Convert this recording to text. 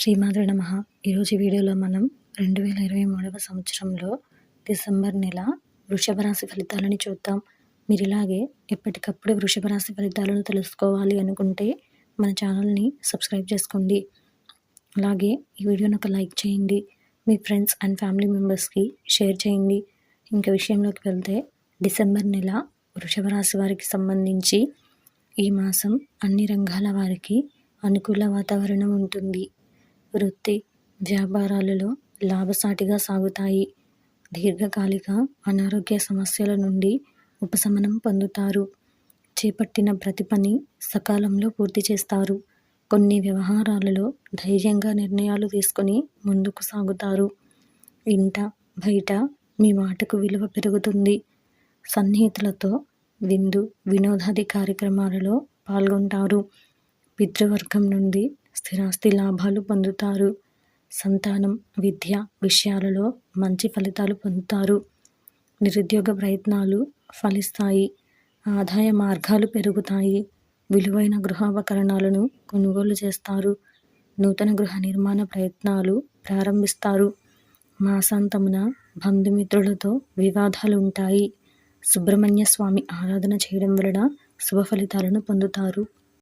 శ్రీమాధుడు నమ. ఈరోజు వీడియోలో మనం రెండు వేల ఇరవై మూడవ సంవత్సరంలో డిసెంబర్ నెల వృషభ రాశి ఫలితాలని చూద్దాం. మీరు ఇలాగే ఎప్పటికప్పుడు వృషభ రాశి ఫలితాలను తెలుసుకోవాలి అనుకుంటే మన ఛానల్ని సబ్స్క్రైబ్ చేసుకోండి. అలాగే ఈ వీడియోని ఒక లైక్ చేయండి. మీ ఫ్రెండ్స్ అండ్ ఫ్యామిలీ మెంబర్స్కి షేర్ చేయండి. ఇంకా విషయంలోకి వెళ్తే డిసెంబర్ నెల వృషభ రాశి వారికి సంబంధించి ఈ మాసం అన్ని రంగాల వారికి అనుకూల వాతావరణం ఉంటుంది. వృత్తి వ్యాపారాలలో లాభసాటిగా సాగుతాయి. దీర్ఘకాలిక అనారోగ్య సమస్యల నుండి ఉపశమనం పొందుతారు. చేపట్టిన ప్రతి పని సకాలంలో పూర్తి చేస్తారు. కొన్ని వ్యవహారాలలో ధైర్యంగా నిర్ణయాలు తీసుకొని ముందుకు సాగుతారు. ఇంట బయట మీ మాటకు విలువ పెరుగుతుంది. సన్నిహితులతో విందు వినోదాది కార్యక్రమాలలో పాల్గొంటారు. పితృవర్గం నుండి స్థిరాస్తి లాభాలు పొందుతారు. సంతానం విద్య విషయాలలో మంచి ఫలితాలు పొందుతారు. నిరుద్యోగ ప్రయత్నాలు ఫలిస్తాయి. ఆదాయ మార్గాలు పెరుగుతాయి. విలువైన గృహోపకరణాలను కొనుగోలు చేస్తారు. నూతన గృహ నిర్మాణ ప్రయత్నాలు ప్రారంభిస్తారు. మాసాంతమున బంధుమిత్రులతో వివాదాలు ఉంటాయి. సుబ్రహ్మణ్య స్వామి ఆరాధన చేయడం వలన శుభ ఫలితాలను పొందుతారు.